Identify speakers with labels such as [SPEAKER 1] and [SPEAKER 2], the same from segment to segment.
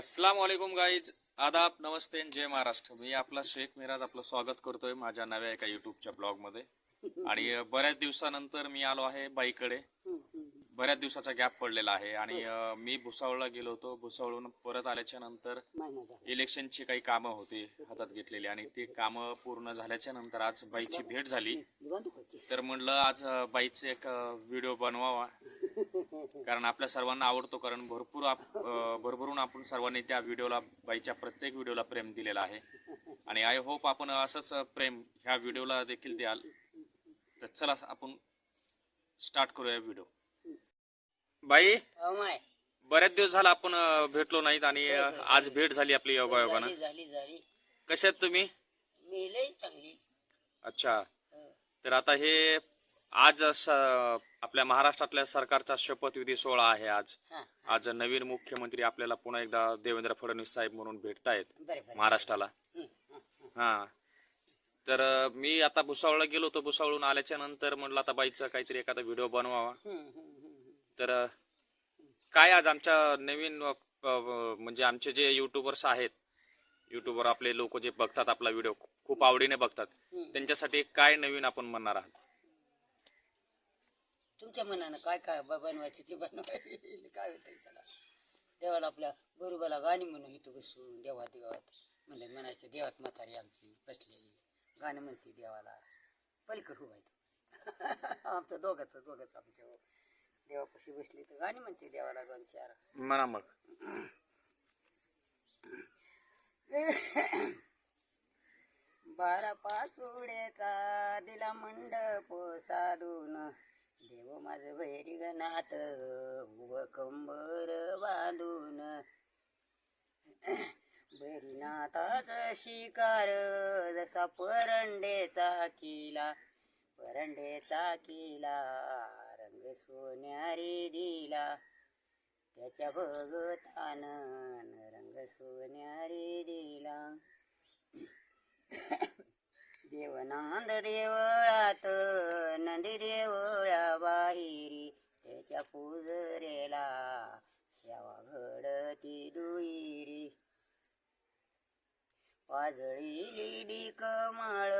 [SPEAKER 1] अस्सलाम वालेकुम गाईज आदाब नमस्ते जय महाराष्ट्र. मी आपला शेख मिराज आपलं स्वागत करतोय माझ्या नव्या एका युट्यूबच्या ब्लॉगमध्ये आणि बऱ्याच दिवसानंतर मी आलो आहे बाईकडे. बऱ्याच दिवसाचा गॅप पडलेला आहे. आणि अं, मी भुसावळला गेलो होतो. भुसावळून परत आल्याच्यानंतर इलेक्शनची काही कामं होती हातात घेतलेली. आणि ती कामं पूर्ण झाल्याच्यानंतर आज बाईची भेट झाली. तर म्हणलं आज बाईचे एक व्हिडिओ बनवावा. कारण आपल्या सर्वांना आवडतो कारण भरपूर आप भरभरून आपण सर्वांनी त्या व्हिडिओला बाईच्या प्रत्येक व्हिडिओला प्रेम दिलेलं आहे. आणि आय होप आपण असंच प्रेम ह्या व्हिडिओला देखील द्याल. तर चला आपण स्टार्ट करूया व्हिडिओ. बाई बऱ्याच दिवस झाला आपण भेटलो नाहीत आणि आज भेट झाली आपली योगायोगानं.
[SPEAKER 2] झाली झाली झाली.
[SPEAKER 1] कशा आहेत तुम्ही अच्छा.
[SPEAKER 2] हं.
[SPEAKER 1] तर आता हे आज आपल्या महाराष्ट्रातल्या सरकारचा शपथविधी सोहळा आहे आज. आज नवीन मुख्यमंत्री आपल्याला पुन्हा एकदा देवेंद्र फडणवीस साहेब म्हणून भेटतायत महाराष्ट्राला.
[SPEAKER 2] हं,
[SPEAKER 1] तर मी आता भुसावळला गेलो होतो. भुसावळून आल्याच्यानंतर म्हटलं आता बाईचा काहीतरी एखादा व्हिडिओ बनवावा. तर काय आज आमच्या नवीन म्हणजे आमचे जे युट्यूबर्स आहेत युट्यूबर आपले लोक जे बघतात आपला व्हिडिओ खूप आवडीने बघतात. त्यांच्यासाठी काय नवीन आपण म्हणणार आहात?
[SPEAKER 2] तुमच्या मनानं काय काय बनवायचं ते बनवायचं काय होतं त्याला? देवाला आपल्या बरोबरला गाणी म्हणून इथं बसून देवा देवात. म्हणलं म्हणायचं देवात म्हातारी आमची बसलेली. गाणं म्हणते देवाला. पलीकड उभायचं आमचं दोघाचं दोघाचं आमच्या देवापाशी बसली तर गाणी म्हणते देवाला दोन चार.
[SPEAKER 1] म्हणा मग.
[SPEAKER 2] बारा पासुड्याचा दिला मंडप साधून. देव माझ भैरी गणात उभ कंबर बांधून. भैरीनाथाच शिकार जसा परंडेचा किला परंडेचा किला रंग सोन्यारी दिला. त्याच्या भगतान रंग सोन्यारी दिला. देवनांद देव डोळ्या बाहिरी त्याच्या पुजरेला शेवा घडती दुईरी पाजळी डी कमाळ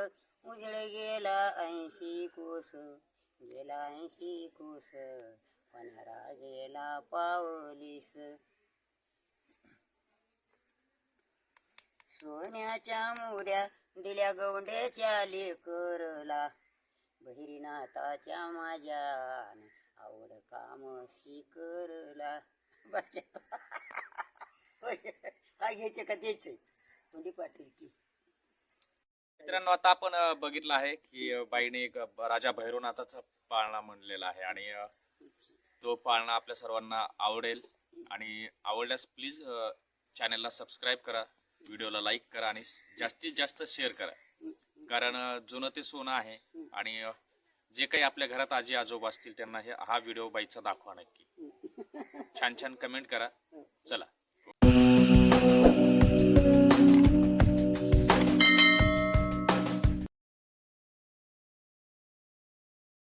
[SPEAKER 2] उजळ गेला ऐंशी कोस. गेला ऐंशी कोस पण राजेला पावलीस. सोन्याच्या मुऱ्या दिल्या गवंड्याच्या लेकर. बहिरीनाथाच्या माझ्या आवड काम शिकरला बस काय घ्यायचे का द्यायचे? कोणी पाटील की?
[SPEAKER 1] मित्रांनो आता आपण बघितलं आहे की बाईने एक राजा भैरवनाथाचा पाळणा म्हणलेला आहे आणि तो पाळणा आपल्या सर्वांना आवडेल. आणि आवडल्यास प्लीज चॅनलला सबस्क्राईब करा व्हिडिओला लाईक करा आणि जास्तीत जास्त शेअर करा. कारण जुनं ते सोनं आहे. आणि जे काही आपल्या घरात आजी आजोबा असतील त्यांना हे हा व्हिडिओ बाईचा दाखवा नक्की. छान छान कमेंट करा. चला.